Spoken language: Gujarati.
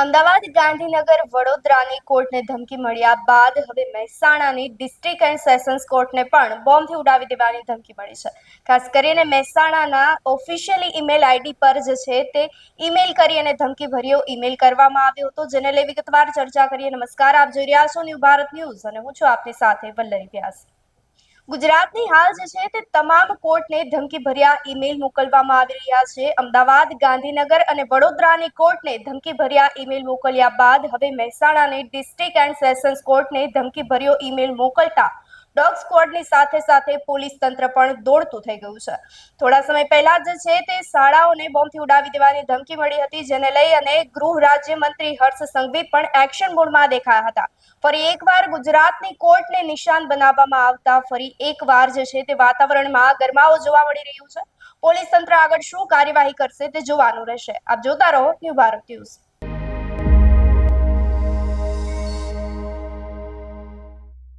અમદાવાદ ગાંધીનગર વડોદરાની કોર્ટને ધમકી મળ્યા બાદ હવે મહેસાણાની ડિસ્ટ્રિક્ટ એન્ડ સેશન્સ કોર્ટને પણ બોમ્બથી ઉડાવી દેવાની ધમકી મળી છે. ખાસ કરીને મહેસાણાના ઓફિશિયલી ઈમેલ આઈડી પર જે છે તે ઈમેલ કરી અને ધમકી ભર્યો ઈમેલ કરવામાં આવ્યો હતો, જેને લઈ વિગતવાર ચર્ચા કરીએ. નમસ્કાર, આપ જોઈ રહ્યા છો ન્યૂ ભારત ન્યૂઝ અને હું છું આપની સાથે વલ્લરી વ્યાસ. ગુજરાતની હાલ જે છે તે તમામ કોર્ટને ધમકી ભર્યા ઈમેલ મોકલવામાં આવી રહ્યા છે. અમદાવાદ, ગાંધીનગર અને વડોદરાની કોર્ટને ધમકી ભર્યા ઈમેલ મોકલ્યા બાદ હવે મહેસાણાની ડિસ્ટ્રિક્ટ એન્ડ સેશન્સ કોર્ટને ધમકી ભર્યો ઈમેલ મોકલતા ડોગ સ્ક્વોડની સાથે સાથે પોલીસ તંત્ર પણ દોડતું થઈ ગયું છે. થોડા સમય પહેલા જે છે તે શાળાઓને બોમ્બથી ઉડાવી દેવાની ધમકી મળી હતી, જેને લઈ અને ગૃહ રાજ્ય મંત્રી હર્ષ સંઘવી પણ એક્શન મોડમાં દેખાયા હતા. ફરી એકવાર ગુજરાતની કોર્ટને નિશાન બનાવવામાં આવતા ફરી એકવાર જે છે તે વાતાવરણમાં ગરમાવો જોવા મળી રહ્યું છે. પોલીસ તંત્ર આગળ શું કાર્યવાહી કરશે તે જોવાનું રહેશે. આપ જોતા રહો ન્યૂ ભારત ન્યૂઝ.